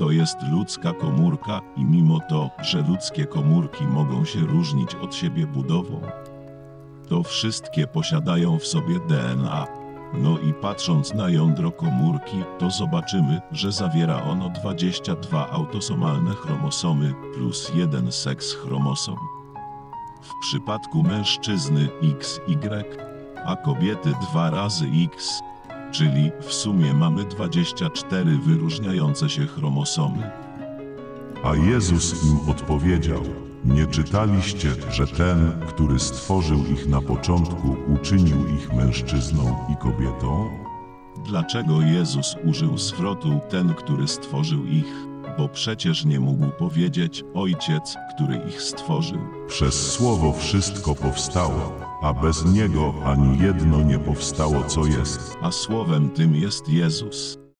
to jest ludzka komórka i mimo to, że ludzkie komórki mogą się różnić od siebie budową, to wszystkie posiadają w sobie DNA. No i patrząc na jądro komórki, to zobaczymy, że zawiera ono 22 autosomalne chromosomy plus jeden seks chromosom. W przypadku mężczyzny XY, a kobiety dwa razy X, czyli w sumie mamy 24 wyróżniające się chromosomy. A Jezus im odpowiedział: Nie czytaliście, że ten, który stworzył ich na początku, uczynił ich mężczyzną i kobietą? Dlaczego Jezus użył zwrotu ten, który stworzył ich? Bo przecież nie mógł powiedzieć Ojciec, który ich stworzył. Przez słowo wszystko powstało, a bez niego ani jedno nie powstało, co jest. A słowem tym jest Jezus.